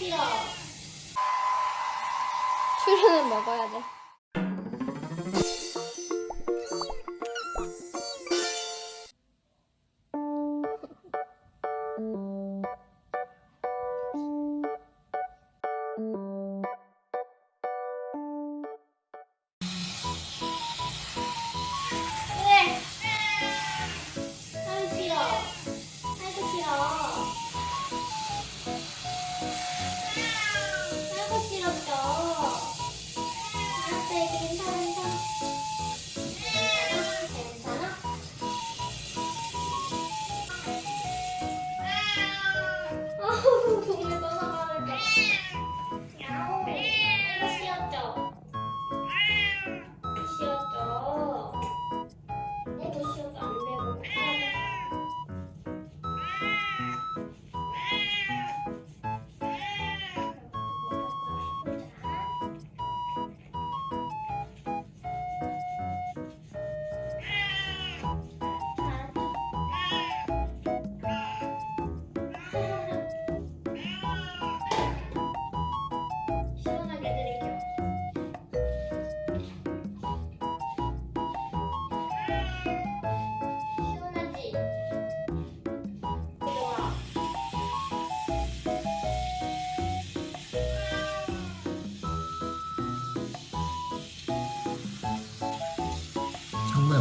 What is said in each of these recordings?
싫어. 추루는 먹어야 돼.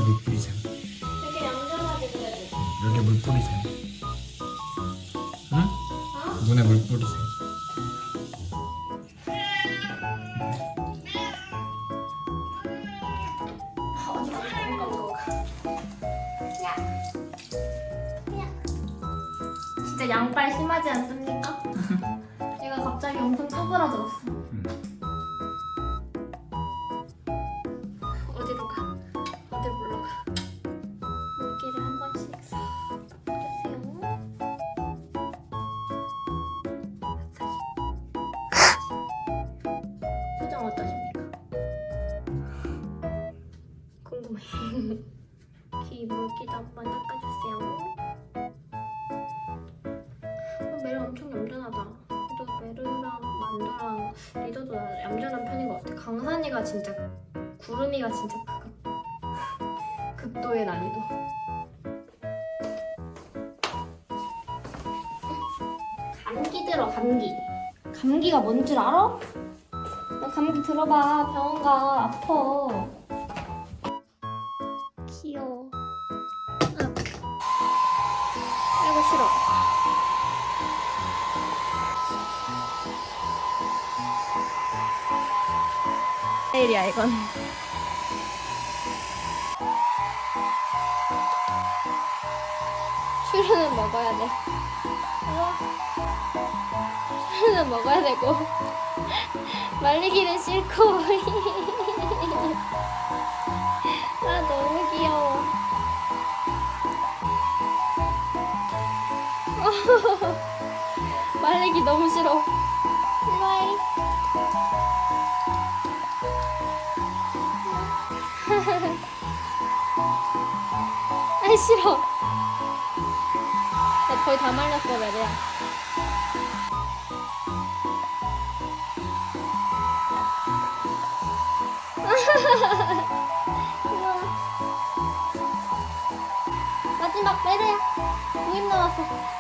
물 뿌리샘. 되게 얌전하게 그래도. 여기 물 뿌리샘. 응? 어? 눈에. 어디. 야. 야. 진짜 양발 심하지 않습니까? 귀 물기도 한번 닦아주세요. 어, 메르 엄청 얌전하다. 그래도 메르랑 만두랑 리더도 얌전한 편인 것 같아. 강산이가 진짜 구름이가 진짜 극, 극도의 난이도. 감기 들어 감기. 감기가 뭔 줄 알아? 너 감기 들어봐 병원 가 아파. 귀여워. 아이고. 아이고 싫어. 내일이야 이건. 추루는 먹어야 돼. 어? 추루는 먹어야 되고 말리기는 싫고. 말리기 너무 싫어. 일로와이. 아 싫어. 나 거의 다 말렸어 메리야. 마지막 메리야. 5인 남았어.